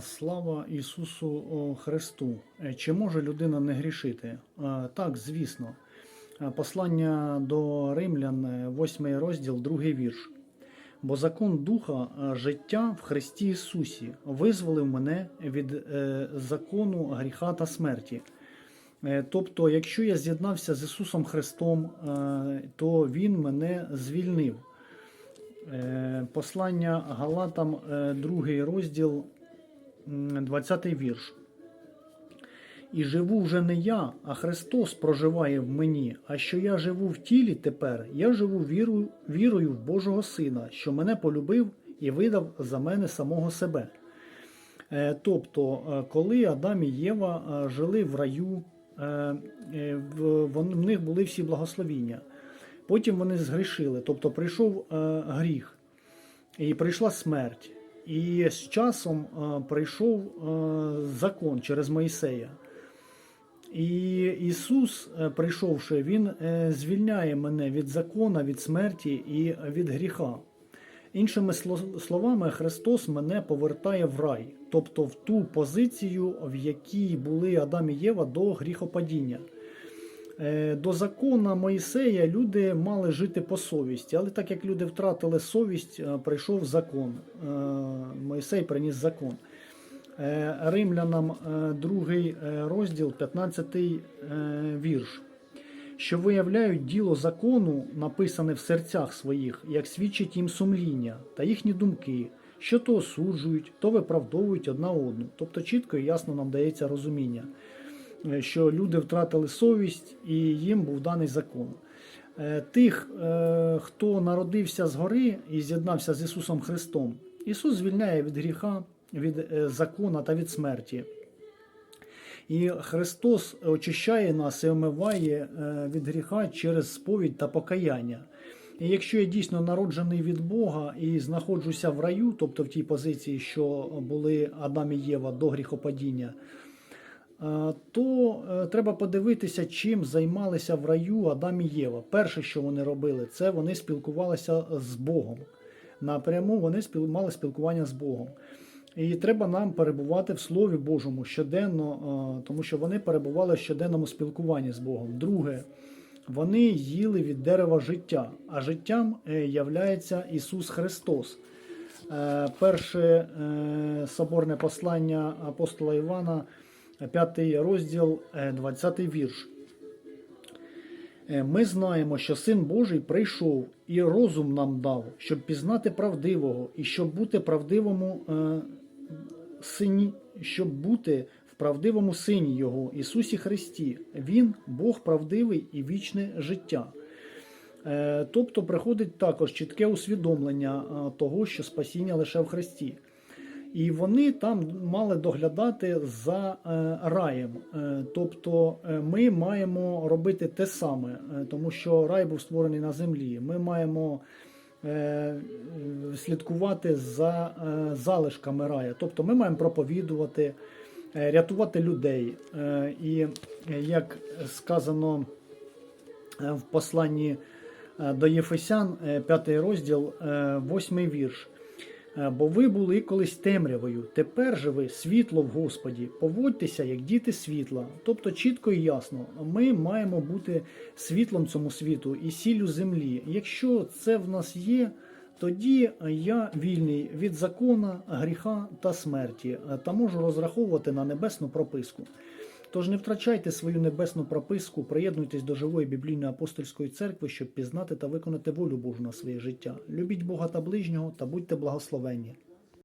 Слава Ісусу Христу! Е, Чи може людина не грішити? Так, звісно. Послання до Римлян, 8 розділ, 2 вірш. Бо закон Духа життя в Христі Ісусі визволив мене від е, закону гріха та смерті. Е, Тобто, якщо я з'єднався з Ісусом Христом, е, то Він мене звільнив. Е, Послання Галатам, е, другий розділ, м, 20 вірш. І живу вже не я, а Христос проживає в мені. А що я живу в тілі тепер, я живу вірою, вірою в Божого Сина, що мене полюбив і видав за мене самого себе. Е, Тобто, е, коли Адам і Єва е, жили в раю, в них були всі благословіння. Потім вони згрішили, тобто прийшов гріх, і прийшла смерть. І з часом е, прийшов е, закон через Моїсея. І Ісус, е, прийшовши, Він звільняє мене від закона, від смерті і від гріха. Іншими словами, Христос мене повертає в рай, тобто в ту позицію, в якій були Адам і Єва до гріхопадіння. Е, До закона Моїсея люди мали жити по совісті, але так як люди втратили совість, е, прийшов закон. Е, Моїсей приніс закон. Римлянам е, другий е, розділ, 15 е, вірш. Що виявляють діло закону, написане в серцях своїх, як свідчить їм сумління та їхні думки, що то осуджують, то виправдовують одна одну. Тобто чітко і ясно нам дається розуміння, що люди втратили совість і їм був даний закон. Е, Тих, е, хто народився згори і з'єднався з Ісусом Христом, Ісус звільняє від гріха, від е, закона та від смерті. І Христос очищає нас і омиває е, від гріха через сповідь та покаяння. І якщо я дійсно народжений від Бога і знаходжуся в раю, тобто в тій позиції, що були Адам і Єва до гріхопадіння, е, то е, треба подивитися, чим займалися в раю Адам і Єва. Перше, що вони робили, це вони спілкувалися з Богом. Напряму вони мали спілкування з Богом. І треба нам перебувати в Слові Божому щоденно, е, тому що вони перебували в щоденному спілкуванні з Богом. Друге, вони їли від дерева життя, а життям е, являється Ісус Христос. Е, Перше е, соборне послання апостола Івана, 5 розділ, е, 20 вірш. Е, Ми знаємо, що Син Божий прийшов і розум нам дав, щоб пізнати правдивого, і щоб бути правдивому е, сині, щоб бути в правдивому сині Його, Ісусі Христі. Він Бог правдивий і вічне життя. Е, Тобто приходить також чітке усвідомлення е, того, що спасіння лише в Христі. І вони там мали доглядати за е, раєм. Е, тобто е, ми маємо робити те саме, тому що рай був створений на землі. Ми маємо слідкувати за залишками рая. Тобто ми маємо проповідувати, рятувати людей. І як сказано в посланні до Єфесян, 5 розділ, 8 вірш. Е, Бо ви були колись темрявою, тепер же ви світло в Господі. Поводьтеся як діти світла. Тобто чітко і ясно, ми маємо бути світлом цьому світу і сіллю землі. Якщо це в нас є, тоді я вільний від закона, гріха та смерті е, та можу розраховувати на небесну прописку. Тож не втрачайте свою небесну прописку, приєднуйтесь до живої біблійної апостольської церкви, щоб пізнати та виконати волю Божу на своє життя. Любіть Бога та ближнього та будьте благословенні.